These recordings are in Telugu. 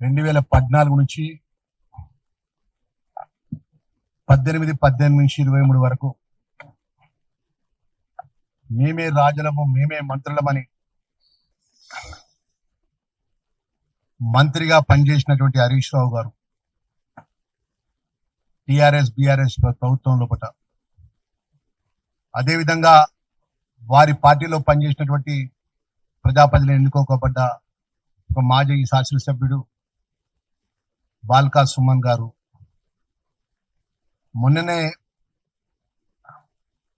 రెండు వేల పద్నాలుగు నుంచి పద్దెనిమిది పద్దెనిమిది నుంచి ఇరవై మూడు వరకు మేమే రాజులము మేమే మంత్రులమని మంత్రిగా పనిచేసినటువంటి హరీష్ రావు గారు టిఆర్ఎస్ బిఆర్ఎస్ ప్రభుత్వం లోపల అదేవిధంగా వారి పార్టీలో పనిచేసినటువంటి ప్రజాప్రతిని ఎన్నుకోకబడ్డ ఒక మాజీ శాసనసభ్యుడు బాల్కా సుమన్ గారు. మొన్ననే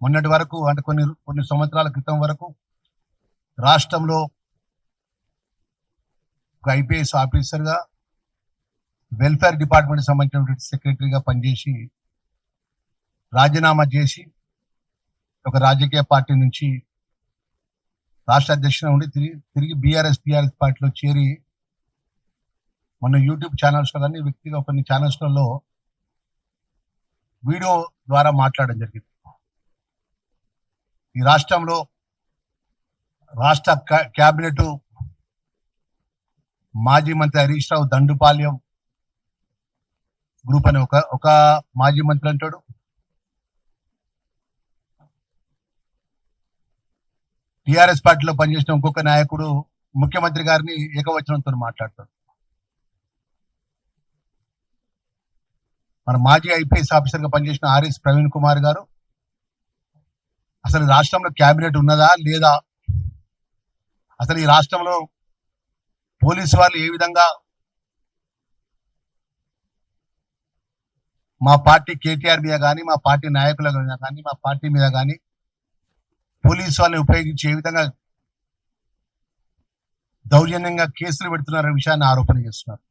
మొన్నటి వరకు అంటే కొన్ని కొన్ని సంవత్సరాల క్రితం వరకు రాష్ట్రంలో ఒక ఐపీఎస్ ఆఫీసర్గా వెల్ఫేర్ డిపార్ట్మెంట్ సంబంధించినటువంటి సెక్రటరీగా పనిచేసి రాజీనామా చేసి ఒక రాజకీయ పార్టీ నుంచి రాష్ట్ర అధ్యక్షుడు ఉండి తిరిగి తిరిగి బీఆర్ఎస్ టీఆర్ఎస్ పార్టీలో చేరి మన యూట్యూబ్ ఛానల్స్లో కానీ వ్యక్తిగా కొన్ని ఛానల్స్లో వీడియో ద్వారా మాట్లాడడం జరిగింది. ఈ రాష్ట్రంలో రాష్ట్ర క్యాబినెట్ మాజీ మంత్రి హరీష్ రావు దండుపాల్యం గ్రూప్ అని ఒక ఒక మాజీ మంత్రి అంటాడు. టిఆర్ఎస్ పార్టీలో పనిచేసిన ఇంకొక నాయకుడు ముఖ్యమంత్రి గారిని ఏకవచనంతో మాట్లాడతాడు. మన మాజీ ఐపీఎస్ ఆఫీసర్గా పనిచేసిన ఆర్ఎస్ ప్రవీణ్ కుమార్ గారు. అసలు ఈ రాష్ట్రంలో క్యాబినెట్ ఉన్నదా? లేదా? అసలు ఈ రాష్ట్రంలో పోలీసు వాళ్ళు ఏ విధంగా మా పార్టీ కేటీఆర్ మీద కానీ మా పార్టీ నాయకుల మీద కానీ మా పార్టీ మీద కానీ పోలీసు వాళ్ళని ఉపయోగించి ఏ విధంగా దౌర్జన్యంగా కేసులు పెడుతున్నారనే విషయాన్ని ఆరోపణ చేస్తున్నారు.